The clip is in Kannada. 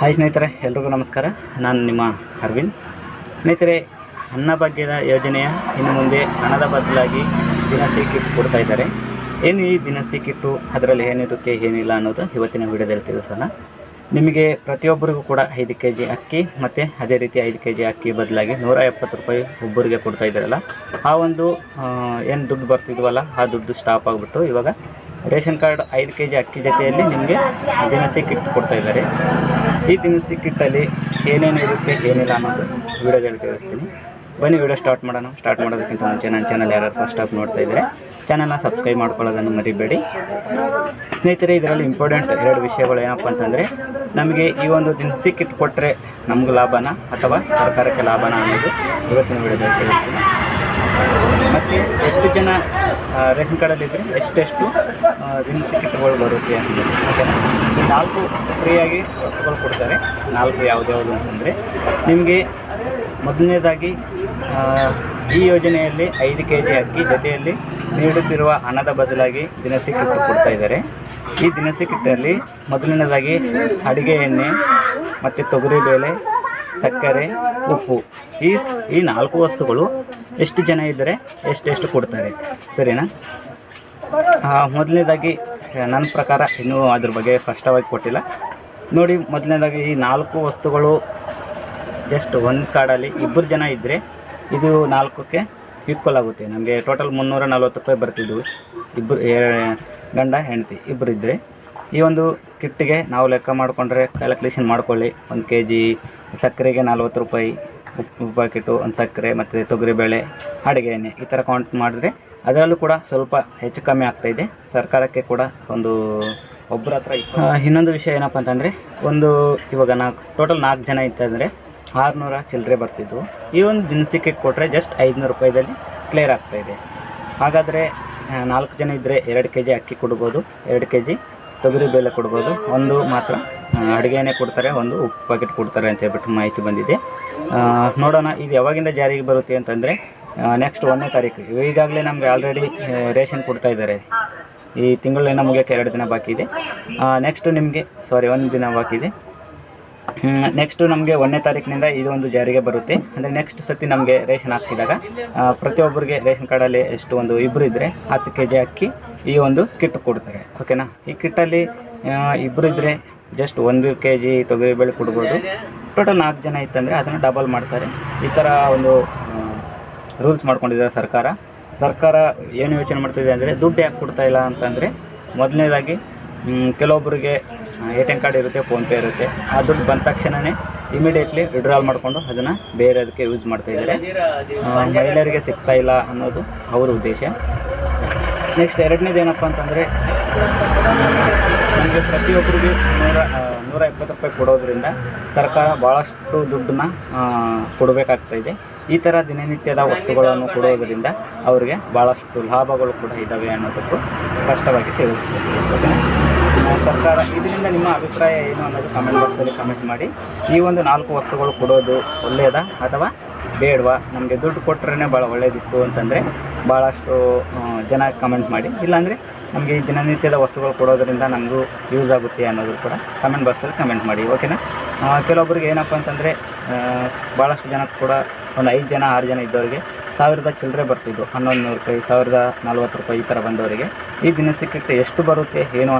ಹಾಯ್ ಸ್ನೇಹಿತರೆ, ಎಲ್ರಿಗೂ ನಮಸ್ಕಾರ. ನಾನು ನಿಮ್ಮ ಅರವಿಂದ್. ಸ್ನೇಹಿತರೆ ಅನ್ನಭಾಗ್ಯದ ಯೋಜನೆಯ ಇನ್ನು ಮುಂದೆ ಹಣದ ಬದಲಾಗಿ ದಿನಸಿ ಕಿಟ್ ಕೊಡ್ತಾ ಇದ್ದಾರೆ. ಏನು ಈ ದಿನಸಿ ಕಿಟ್ಟು? ಅದರಲ್ಲಿ ಏನಿರುತ್ತೆ ಏನಿಲ್ಲ ಅನ್ನೋದು ಇವತ್ತಿನ ವಿಡಿಯೋದಲ್ಲಿ ತಿಳಿಸೋಣ. ನಿಮಗೆ ಪ್ರತಿಯೊಬ್ಬರಿಗೂ ಕೂಡ ಐದು ಕೆ ಜಿ ಅಕ್ಕಿ ಮತ್ತು ಅದೇ ರೀತಿ ಐದು ಕೆ ಜಿ ಅಕ್ಕಿ ಬದಲಾಗಿ ನೂರ ಎಪ್ಪತ್ತು ರೂಪಾಯಿ ಒಬ್ಬರಿಗೆ ಕೊಡ್ತಾ ಇದ್ದಾರಲ್ಲ. ಆ ಒಂದು ಏನು ದುಡ್ಡು ಬರ್ತಿದ್ವಲ್ಲ, ಆ ದುಡ್ಡು ಸ್ಟಾಪ್ ಆಗಿಬಿಟ್ಟು ಇವಾಗ ರೇಷನ್ ಕಾರ್ಡ್ ಐದು ಕೆ ಜಿ ಅಕ್ಕಿ ಜೊತೆಯಲ್ಲಿ ನಿಮಗೆ ದಿನಸಿ ಕಿಟ್ ಕೊಡ್ತಾ ಇದ್ದಾರೆ. ಈ ದಿನಸಿ ಕಿಟ್ಟಲ್ಲಿ ಏನೇನು ಇರುತ್ತೆ, ಏನಿಲ್ಲ ಅನ್ನೋದು ವಿಡಿಯೋದಲ್ಲಿ ತಿಳಿಸ್ತೀನಿ ಬನ್ನಿ ವಿಡಿಯೋ ಸ್ಟಾರ್ಟ್ ಮಾಡೋಣ. ಸ್ಟಾರ್ಟ್ ಮಾಡೋದಕ್ಕಿಂತ ಮುಂಚೆ ನನ್ನ ಚಾನಲ್ ಯಾರು ಫಸ್ಟ್ ಸ್ಟಾಪ್ ನೋಡ್ತಾ ಇದ್ದರೆ ಚಾನಲ್ನ ಸಬ್ಸ್ಕ್ರೈಬ್ ಮಾಡ್ಕೊಳ್ಳೋದನ್ನು ಮರಿಬೇಡಿ. ಸ್ನೇಹಿತರೆ, ಇದರಲ್ಲಿ ಇಂಪಾರ್ಟೆಂಟ್ ಎರಡು ವಿಷಯಗಳು ಏನಪ್ಪ ಅಂತಂದರೆ, ನಮಗೆ ಈ ಒಂದು ದಿನಸಿ ಕಿಟ್ ಕೊಟ್ಟರೆ ನಮ್ಗೆ ಲಾಭನ ಅಥವಾ ಸರ್ಕಾರಕ್ಕೆ ಲಾಭನ ಅನ್ನೋದು ಇವತ್ತಿನ ವಿಡಿಯೋದಲ್ಲಿ ತಿಳಿಸ್ತೀನಿ. ಮತ್ತು ಎಷ್ಟು ಜನ ರೇಷನ್ ರೇಷನ್ ಕಾರ್ಡಲ್ಲಿದ್ದರೆ ಎಷ್ಟೆಷ್ಟು ದಿನಸಿ ಕಿಟ್ಗಳು ಬರುತ್ತೆ ಅಂತ. ಈ ನಾಲ್ಕು ಫ್ರೀಯಾಗಿ ವಸ್ತುಗಳು ಕೊಡ್ತಾರೆ. ನಾಲ್ಕು ಯಾವುದ್ಯಾವುದು ಅಂತಂದರೆ, ನಿಮಗೆ ಮೊದಲನೇದಾಗಿ ಈ ಯೋಜನೆಯಲ್ಲಿ ಐದು ಕೆ ಜಿ ಅಕ್ಕಿ ಜೊತೆಯಲ್ಲಿ ನೀಡುತ್ತಿರುವ ಹಣದ ಬದಲಾಗಿ ದಿನಸಿ ಕಿಟ್ಟು ಕೊಡ್ತಾ ಇದ್ದಾರೆ. ಈ ದಿನಸಿ ಕಿಟ್ಟಲ್ಲಿ ಮೊದಲನೇದಾಗಿ ಅಡುಗೆ ಎಣ್ಣೆ, ಮತ್ತು ತೊಗರಿಬೇಳೆ ಸಕ್ಕರೆ, ಉಪ್ಪು. ಈ ಈ ನಾಲ್ಕು ವಸ್ತುಗಳು ಎಷ್ಟು ಜನ ಇದ್ದರೆ ಎಷ್ಟೆಷ್ಟು ಕೊಡ್ತಾರೆ? ಸರಿನಾ? ಮೊದಲನೇದಾಗಿ, ನನ್ನ ಪ್ರಕಾರ ಇನ್ನೂ ಅದ್ರ ಬಗ್ಗೆ ಸ್ಪಷ್ಟವಾಗಿ ಕೊಟ್ಟಿಲ್ಲ. ನೋಡಿ, ಮೊದಲನೇದಾಗಿ ಈ ನಾಲ್ಕು ವಸ್ತುಗಳು ಜಸ್ಟ್ ಒಂದು ಕಾರ್ಡಲ್ಲಿ ಇಬ್ಬರು ಜನ ಇದ್ದರೆ ಇದು ನಾಲ್ಕಕ್ಕೆ ಈಕ್ವಲ್ ಆಗುತ್ತೆ. ನಮಗೆ ಟೋಟಲ್ ಮುನ್ನೂರ ನಲ್ವತ್ತು ರೂಪಾಯಿ ಬರ್ತಿದ್ವು. ಇಬ್ಬರು ಗಂಡ, ಹೆಂಡತಿ ಇಬ್ಬರು ಇದ್ದರೆ. ಈ ಒಂದು ಕಿಟ್ಟಿಗೆ ನಾವು ಲೆಕ್ಕ ಮಾಡಿಕೊಂಡ್ರೆ ಕ್ಯಾಲ್ಕುಲೇಷನ್ ಮಾಡ್ಕೊಳ್ಳಿ. ಒಂದು ಕೆ ಜಿ ಸಕ್ಕರೆಗೆ ನಲ್ವತ್ತು ರೂಪಾಯಿ, ಉಪ್ಪು ಪ್ಯಾಕೆಟು ಒಂದು ಸಕ್ಕರೆ ಮತ್ತು ತೊಗರಿಬೇಳೆ ಅಡುಗೆ ಎಣ್ಣೆ ಈ ಥರ ಕೌಂಟ್ ಮಾಡಿದ್ರೆ ಅದರಲ್ಲೂ ಕೂಡ ಸ್ವಲ್ಪ ಹೆಚ್ಚು ಕಮ್ಮಿ ಆಗ್ತಾಯಿದೆ ಸರ್ಕಾರಕ್ಕೆ ಕೂಡ ಒಂದು ಒಬ್ಬರ ಹತ್ರ ಇನ್ನೊಂದು ವಿಷಯ ಏನಪ್ಪ ಅಂತಂದರೆ ಒಂದು ಇವಾಗ ನಾಲ್ಕು ಟೋಟಲ್ ನಾಲ್ಕು ಜನ ಇತ್ತಂದರೆ ಆರುನೂರ ಚಿಲ್ಲರೆ ಬರ್ತಿದ್ವು. ಈ ಒಂದು ದಿನಸಿ ಕಿಟ್ ಕೊಟ್ಟರೆ ಜಸ್ಟ್ ಐದುನೂರು ರೂಪಾಯಿದಲ್ಲಿ ಕ್ಲಿಯರ್ ಆಗ್ತಾಯಿದೆ ಹಾಗಾದರೆ ನಾಲ್ಕು ಜನ ಇದ್ದರೆ ಎರಡು ಕೆ ಜಿ ಅಕ್ಕಿ ಕೊಡ್ಬೋದು, ಎರಡು ಕೆ ಜಿ ತೊಗರಿಬೇಳೆ ಕೊಡ್ಬೋದು. ಒಂದು ಮಾತ್ರ ಅಡುಗೆನೇ ಅಡುಗೆ ಕೊಡ್ತಾರೆ, ಒಂದು ಉಪ್ಪು ಪ್ಯಾಕೆಟ್ ಕೊಡ್ತಾರೆ ಅಂತ ಹೇಳ್ಬಿಟ್ಟು ಮಾಹಿತಿ ಬಂದಿದೆ. ನೋಡೋಣ, ಇದು ಯಾವಾಗಿಂದ ಜಾರಿಗೆ ಬರುತ್ತೆ ಅಂತಂದರೆ ನೆಕ್ಸ್ಟ್ ಒಂದನೇ ತಾರೀಕು. ಈಗಾಗಲೇ ನಮಗೆ ಆಲ್ರೆಡಿ ರೇಷನ್ ಕೊಡ್ತಾ ಇದ್ದಾರೆ. ಈ ತಿಂಗಳಲ್ಲಿ ನಮಗೆ ಎರಡು ದಿನ ಬಾಕಿ ಇದೆ. ನೆಕ್ಸ್ಟು ನಿಮಗೆ ಸಾರಿ ಒಂದು ದಿನ ಬಾಕಿ ಇದೆ. ನೆಕ್ಸ್ಟು ನಮಗೆ ಒಂದನೇ ತಾರೀಕಿನಿಂದ ಇದು ಒಂದು ಜಾರಿಗೆ ಬರುತ್ತೆ. ಅಂದರೆ ನೆಕ್ಸ್ಟ್ ಸತಿ ನಮಗೆ ರೇಷನ್ ಹಾಕಿದಾಗ ಪ್ರತಿಯೊಬ್ಬರಿಗೆ ರೇಷನ್ ಕಾರ್ಡಲ್ಲಿ ಎಷ್ಟು ಒಂದು ಇಬ್ಬರು ಇದ್ದರೆ ಹತ್ತು ಕೆ ಜಿ ಅಕ್ಕಿ ಈ ಒಂದು ಕಿಟ್ ಕೊಡ್ತಾರೆ. ಓಕೆನಾ ಈ ಕಿಟ್ಟಲ್ಲಿ ಇಬ್ಬರು ಇದ್ದರೆ ಜಸ್ಟ್ ಒಂದು ಕೆ ಜಿ ತೊಗರಿಬೇಳೆ ಕೊಡ್ಬೋದು. ಟೋಟಲ್ ನಾಲ್ಕು ಜನ ಇತ್ತಂದರೆ ಅದನ್ನು ಡಬಲ್ ಮಾಡ್ತಾರೆ. ಈ ಥರ ಒಂದು ರೂಲ್ಸ್ ಮಾಡ್ಕೊಂಡಿದ್ದಾರೆ ಸರ್ಕಾರ. ಸರ್ಕಾರ ಏನು ಯೋಚನೆ ಮಾಡ್ತಿದೆ ಅಂದರೆ ದುಡ್ಡು ಯಾಕೆ ಕೊಡ್ತಾಯಿಲ್ಲ ಅಂತಂದರೆ ಮೊದಲನೇದಾಗಿ ಕೆಲವೊಬ್ಬರಿಗೆ ಎ ಟಿ ಎಂ ಕಾರ್ಡ್ ಇರುತ್ತೆ ಫೋನ್ಪೇ ಇರುತ್ತೆ. ಆ ದುಡ್ಡು ಬಂದ ತಕ್ಷಣವೇ ಇಮಿಡಿಯೇಟ್ಲಿ ವಿಡ್ರಾಲ್ ಮಾಡಿಕೊಂಡು ಅದನ್ನು ಬೇರೆ ಅದಕ್ಕೆ ಯೂಸ್ ಮಾಡ್ತಾ ಇದ್ದಾರೆ. ಮಹಿಳೆಯರಿಗೆ ಸಿಗ್ತಾ ಇಲ್ಲ ಅನ್ನೋದು ಅವರ ಉದ್ದೇಶ. ನೆಕ್ಸ್ಟ್ ಎರಡನೇದು ಏನಪ್ಪ ಅಂತಂದರೆ ನಮಗೆ ಪ್ರತಿಯೊಬ್ಬರಿಗೂ ನೂರ ನೂರ ಇಪ್ಪತ್ತು ರೂಪಾಯಿ ಕೊಡೋದ್ರಿಂದ ಸರ್ಕಾರ ಭಾಳಷ್ಟು ದುಡ್ಡನ್ನ ಕೊಡಬೇಕಾಗ್ತಾಯಿದೆ ಈ ಥರ ದಿನನಿತ್ಯದ ವಸ್ತುಗಳನ್ನು ಕೊಡೋದರಿಂದ ಅವರಿಗೆ ಭಾಳಷ್ಟು ಲಾಭಗಳು ಕೂಡ ಇದ್ದಾವೆ ಅನ್ನೋದಕ್ಕೂ ಸ್ಪಷ್ಟವಾಗಿ ತಿಳಿಸ್ತೀವಿ ಸರ್ಕಾರ ಇದರಿಂದ ನಿಮ್ಮ ಅಭಿಪ್ರಾಯ ಏನು ಅನ್ನೋದು ಕಮೆಂಟ್ ಬಾಕ್ಸಲ್ಲಿ ಕಮೆಂಟ್ ಮಾಡಿ. ಈ ಒಂದು ನಾಲ್ಕು ವಸ್ತುಗಳು ಕೊಡೋದು ಒಳ್ಳೆಯದಾ ಅಥವಾ ಬೇಡವಾ? ನಮಗೆ ದುಡ್ಡು ಕೊಟ್ಟರೆ ಭಾಳ ಒಳ್ಳೆಯದಿತ್ತು ಅಂತಂದರೆ ಭಾಳಷ್ಟು ಜನ ಕಮೆಂಟ್ ಮಾಡಿ. ಇಲ್ಲಾಂದರೆ ನಮಗೆ ಈ ದಿನನಿತ್ಯದ ವಸ್ತುಗಳು ಕೊಡೋದರಿಂದ ನಮಗೂ ಯೂಸ್ ಆಗುತ್ತೆ ಅನ್ನೋದು ಕೂಡ ಕಮೆಂಟ್ ಬಾಕ್ಸಲ್ಲಿ ಕಮೆಂಟ್ ಮಾಡಿ ಓಕೆನಾ ಕೆಲವೊಬ್ಬರಿಗೆ ಏನಪ್ಪ ಅಂತಂದರೆ ಭಾಳಷ್ಟು ಜನಕ್ಕೆ ಕೂಡ ಒಂದು ಐದು ಜನ, ಆರು ಜನ ಇದ್ದವರಿಗೆ ಸಾವಿರದ ಚಿಲ್ಲರೆ ಬರ್ತಿದ್ದು. ಹನ್ನೊಂದು ನೂರು ರೂಪಾಯಿ, ಸಾವಿರದ ನಲ್ವತ್ತು ರೂಪಾಯಿ ಈ ಥರ ಬಂದವರಿಗೆ. ಈ ದಿನಸಿಕ್ಕೆ ಎಷ್ಟು ಬರುತ್ತೆ, ಏನು